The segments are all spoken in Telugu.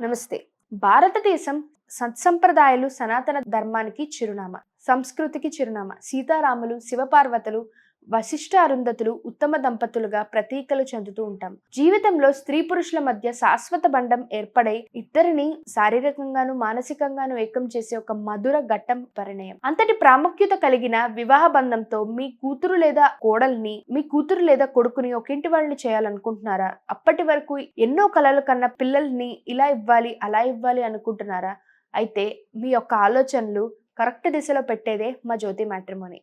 నమస్తే. భారతదేశం సత్సంప్రదాయాలు సనాతన ధర్మానికి చిరునామా సంస్కృతికి చిరునామా సీతారాములు శివపార్వతులు వశిష్ఠ అరుంధతులు ఉత్తమ దంపతులుగా ప్రతీకలు చెందుతూ ఉంటాం. జీవితంలో స్త్రీ పురుషుల మధ్య శాశ్వత బంధం ఏర్పడే ఇద్దరిని శారీరకంగాను మానసికంగాను ఏకం చేసే ఒక మధుర ఘట్టం పరిణయం. అంతటి ప్రాముఖ్యత కలిగిన వివాహ బంధంతో మీ కూతురు లేదా కోడల్ని మీ కూతురు లేదా కొడుకుని ఒకింటి వాళ్ళని చేయాలనుకుంటున్నారా? అప్పటి వరకు ఎన్నో కలలు కన్న పిల్లల్ని ఇలా ఇవ్వాలి అలా ఇవ్వాలి అనుకుంటున్నారా? అయితే మీ యొక్క ఆలోచనలు కరెక్ట్ దిశలో పెట్టేదే మా జ్యోతి మ్యాట్రిమోని.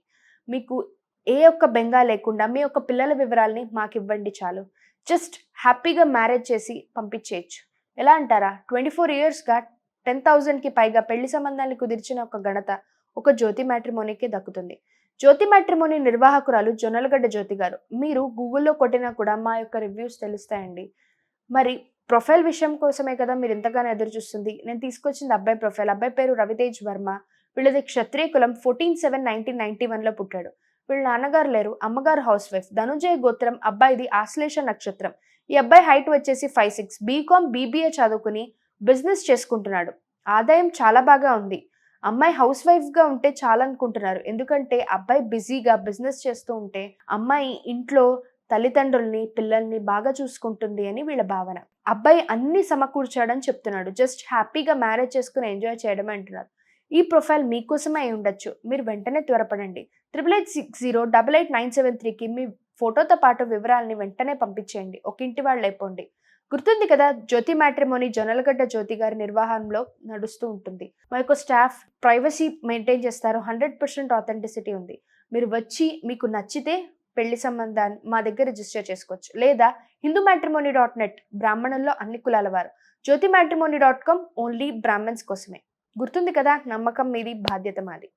మీకు ఏ ఒక్క బెంగా లేకుండా మీ యొక్క పిల్లల వివరాల్ని మాకు ఇవ్వండి చాలు. జస్ట్ హ్యాపీగా మ్యారేజ్ చేసి పంపించేయచ్చు. ఎలా అంటారా? ట్వంటీ ఫోర్ ఇయర్స్గా టెన్ థౌజండ్కి పైగా పెళ్ళి సంబంధాన్ని కుదిర్చిన ఒక ఘనత ఒక జ్యోతి మ్యాట్రిమోనీకే దక్కుతుంది. జ్యోతి మ్యాట్రిమోనీ నిర్వాహకురాలు జొన్నలగడ్డ జ్యోతి గారు. మీరు గూగుల్లో కొట్టినా కూడా మా యొక్క రివ్యూస్ తెలుస్తాయండి. మరి ప్రొఫైల్ విషయం కోసమే కదా మీరు ఎంతగానో ఎదురు చూస్తుంది నేను తీసుకొచ్చింది అబ్బాయి ప్రొఫైల్. అబ్బాయి పేరు రవితేజ్ వర్మ. వీళ్ళది క్షత్రియ కులం ఫోర్టీన్ సెవెన్ నైన్టీన్ నైన్టీ వన్లో పుట్టాడు. వీళ్ళ నాన్నగారు లేరు అమ్మగారు హౌస్ వైఫ్ ధనుజయ గోత్రం అబ్బాయిది ఆశ్లేష నక్షత్రం. ఈ అబ్బాయి హైట్ వచ్చేసి ఫైవ్ సిక్స్. బీకామ్ బీబీఏ చదువుకుని బిజినెస్ చేసుకుంటున్నాడు. ఆదాయం చాలా బాగా ఉంది. అమ్మాయి హౌస్ వైఫ్గా ఉంటే చాలనుకుంటున్నారు. ఎందుకంటే అబ్బాయి బిజీగా బిజినెస్ చేస్తూ ఉంటే అమ్మాయి ఇంట్లో తల్లిదండ్రుల్ని పిల్లల్ని బాగా చూసుకుంటుంది అని వీళ్ళ భావన. అబ్బాయి అన్ని సమకూర్చాడని చెప్తున్నాడు. జస్ట్ హ్యాపీగా మ్యారేజ్ చేసుకుని ఎంజాయ్ చేయడం అంటున్నారు. ఈ ప్రొఫైల్ మీకోసమే అయి ఉండొచ్చు. మీరు వెంటనే త్వరపడండి. Triple eight six zero double eight nine seven త్రీకి మీ ఫోటోతో పాటు వివరాలని వెంటనే పంపించేయండి. ఒక ఇంటి వాళ్ళు అయిపోండి. గుర్తుంది కదా జ్యోతి మ్యాట్రిమోని జొన్నలగడ్డ జ్యోతి గారి నిర్వహణలో నడుస్తూ ఉంటుంది. మా యొక్క స్టాఫ్ ప్రైవసీ మెయింటైన్ చేస్తారు. హండ్రెడ్ పర్సెంట్ ఆథెంటిసిటీ ఉంది. మీరు వచ్చి మీకు నచ్చితే పెళ్ళి సంబంధాన్ని మా దగ్గర రిజిస్టర్ చేసుకోవచ్చు. లేదా హిందూ మ్యాట్రిమోని డాట్ నెట్ బ్రాహ్మణుల్లో అన్ని కులాల వారు. Jyothi matrimony dot com only Brahmins కోసమే. గుర్తుంది కదా నమ్మకం మీది బాధ్యత మాది.